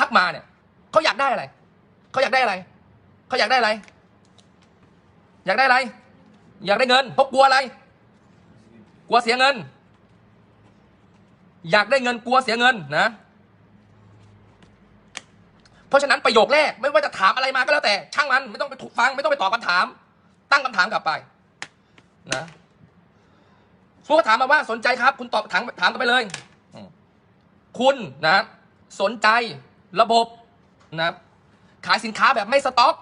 ทักมาเนี่ยเขาอยากได้อะไรเขาอยากได้อะไรเขาอยากได้อะไร อยากได้อะไร อยากได้เงินเพราะกลัวอะไร กลัวเสียเงิน อยากได้เงินกลัวเสียเงินนะ เพราะฉะนั้นประโยคแรกไม่ว่าจะถามอะไรมาก็แล้วแต่ ช่างมันไม่ต้องไปถูกฟัง ไม่ต้องไปตอบคำถาม ตั้งคำถามกลับไป นะสมมติเขาถามมาว่าสนใจครับ คุณตอบถามถามกลับไปเลย คุณนะ สนใจ ระบบนะขายสินค้าแบบไม่สต็อก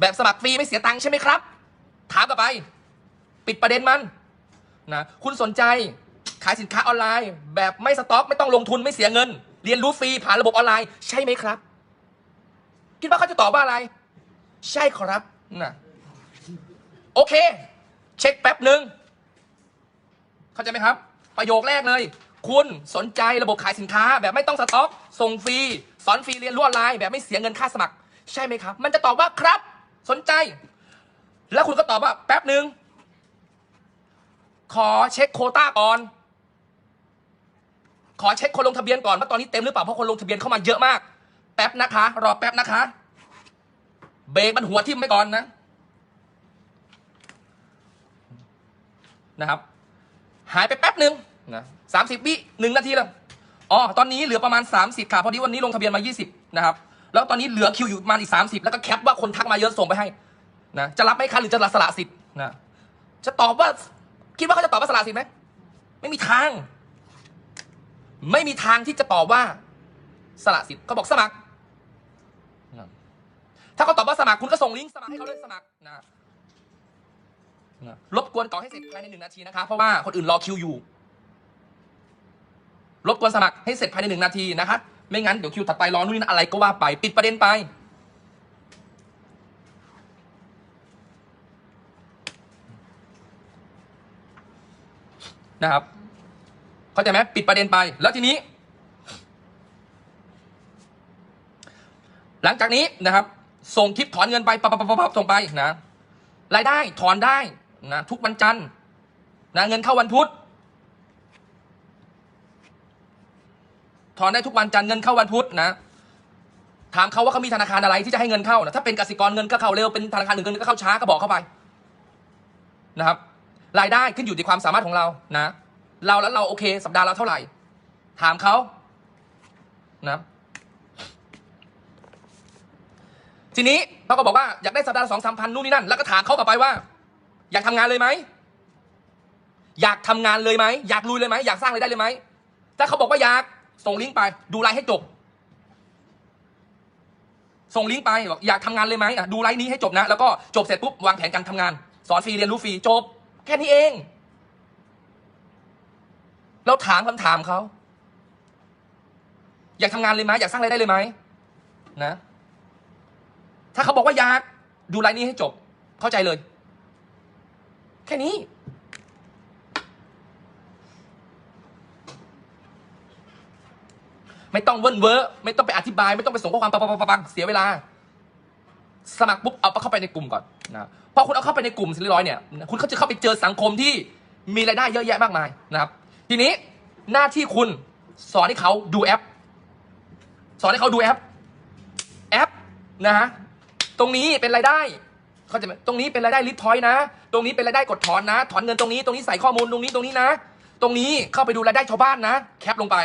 แบบสมัครฟรีไม่เสียตังค์ใช่ไหมครับ ถามกลับไป ปิดประเด็นมันนะคุณสนใจขายสินค้าออนไลน์ แบบไม่สต็อก ไม่ต้องลงทุนไม่เสียเงิน เรียนรู้ฟรีผ่านระบบออนไลน์ใช่ไหมครับ คิดว่าเขาจะตอบว่าอะไร ใช่ครับนะโอเค เช็คแป๊บหนึ่งเข้าใจไหมครับ ประโยคแรกเลย คุณสนใจระบบขายสินค้าแบบไม่ต้องสต็อก ส่งฟรี สอนฟรีเรียนรู้ออนไลน์แบบไม่เสียเงินค่าสมัคร ใช่ไหมครับ มันจะตอบว่าครับ สนใจ แล้วคุณก็ตอบว่าแป๊บหนึ่งขอเช็คโคต้าก่อน ขอเช็คคนลงทะเบียนก่อนว่าตอนนี้เต็มหรือเปล่าเพราะคนลงทะเบียนเข้ามาเยอะมาก แป๊บนะคะ รอแป๊บนะคะ เบรกมันหัวทิ่มไปก่อนนะนะครับ หายไปแป๊บหนึ่ง นะสามสิบวิหนึ่งนาทีแล้วอ๋อตอนนี้เหลือประมาณ 30ค่ะพอดีวันนี้ลงทะเบียนมา 20 นะครับ แล้วตอนนี้เหลือคิวอยู่ประมาณอีก 30 แล้วก็แคปว่าคนทักมาเยอะส่งไปให้นะจะรับไหมคะหรือจะสละสิทธิ์นะจะตอบว่า คิดว่าเขาจะตอบว่าสละสิทธิ์ไหมไม่มีทาง ไม่มีทางที่จะตอบว่าสละสิทธิ์เขาบอกสมัคร ถ้าเขาตอบว่าสมัครคุณก็ส่งลิงก์สมัครให้เขาเลยสมัครนะรบกวนก่อให้เสร็จภายในหนึ่งนาทีนะคะเพราะว่าคนอื่นรอคิวอยู่ รบกวนสมัครให้เสร็จภายในหนึ่งนาทีนะคะไม่งั้นเดี๋ยวคิวถัดไปรอนู่นนี่อะไรก็ว่าไปปิดประเด็นไป นะครับเข้าใจไหมปิดประเด็นไป แล้วทีนี้ หลังจากนี้นะครับ ส่งคลิปถอนเงินไปปับปับปับปับส่งไปนะรายได้ถอนได้นะทุกวันจันทร์นะเงินเข้าวันพุธ ถอนได้ทุกวันจันทร์เงินเข้าวันพุธนะ ถามเขาว่าเขามีธนาคารอะไรที่จะให้เงินเข้านะถ้าเป็นกสิกรเงินก็เข้าเร็วเป็นธนาคารอื่นเงินก็เข้าช้าก็บอกเข้าไปนะครับ รายได้ขึ้นอยู่ที่ความสามารถของเรานะ เราแล้วเราโอเคสัปดาห์ละเท่าไหร่ ถามเขานะทีนี้เขาก็บอกว่าอยากได้สัปดาห์ละสองสามพันนู่นนี่นั่น แล้วก็ถามเขากลับไปว่า อยากทำงานเลยไหมอยากทำงานเลยไหมอยากลุยเลยไหมอยากสร้างรายได้เลยไหมถ้าเขาบอกว่าอยาก ส่งลิงก์ไป ดูไลน์ให้จบ ส่งลิงก์ไปบอกอยากทำงานเลยไหมอะดูไลน์นี้ให้จบนะ แล้วก็จบเสร็จปุ๊บวางแผนการทำงาน สอนฟรีเรียนรู้ฟรีจบ แค่นี้เองเราถามคำถามเขา อยากทำงานเลยไหมอยากสร้างรายได้เลยไหมนะ ถ้าเขาบอกว่าอยากดูไลน์นี้ให้จบ เข้าใจเลย แค่นี้ ไม่ต้องเวิ้นเวอร์ไม่ต้องไปอธิบาย ไม่ต้องไปส่งข้อความปังปังปังเสียเวลา สมัครปุ๊บเอาเข้าไปในกลุ่มก่อนนะพอคุณเอาเข้าไปในกลุ่มสิริร้อยเนี่ย คุณก็จะเข้าไปเจอสังคมที่มีรายได้เยอะแยะมากมายนะครับ ทีนี้หน้าที่คุณสอนให้เขาดูแอป สอนให้เขาดูแอป แอปนะฮะตรงนี้เป็นรายได้เขาจะตรงนี้เป็นรายได้ลิททอยนะ ตรงนี้เป็นรายได้กดถอนนะ ถอนเงินตรงนี้ ตรงนี้ใส่ข้อมูลตรงนี้ตรงนี้นะ ตรงนี้เข้าไปดูรายได้ชาวบ้านนะ แคปลงไป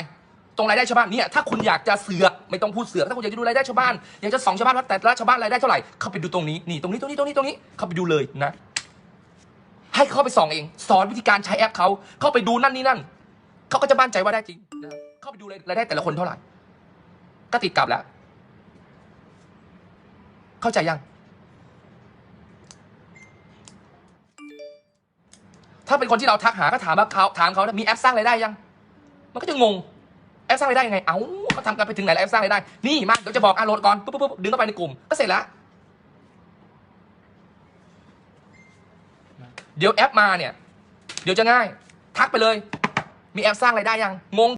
ตรงรายได้ชาวบ้านเนี่ยถ้าคุณอยากจะเสือกไม่ต้องพูดเสือกถ้าคุณอยากจะดูรายได้ชาวบ้านอยากจะส่องชาวบ้านว่าแต่ละชาวบ้านรายได้เท่าไหร่เข้าไปดูตรงนี้นี่ตรงนี้ตรงนี้ตรงนี้ตรงนี้เข้าไปดูเลยนะ ให้เข้าไปส่องเอง สอนวิธีการใช้แอปเขาเข้าไปดูนั่นนี่นั่นเขาก็จะมั่นใจว่าได้จริงเข้าไปดูเลยรายได้แต่ละคนเท่าไหร่ก็ติดกลับแล้ว เข้าใจยัง ถ้าเป็นคนที่เราทักหาก็ถามว่าเขาถามเขามีแอปสร้างรายได้ยัง มันก็จะงง แอปสร้างรายได้ยังไง เอ้าเขาทำกันไปถึงไหนแล้วแอปสร้างรายได้ นี่มาเดี๋ยวจะบอกอะโหลดก่อนปุ๊บปุ๊บปุ๊บดึงเข้าไปในกลุ่ม ก็เสร็จแล้ว เดี๋ยวแอปมาเนี่ย เดี๋ยวจะง่าย ทักไปเลย มีแอปสร้างรายได้ยัง งง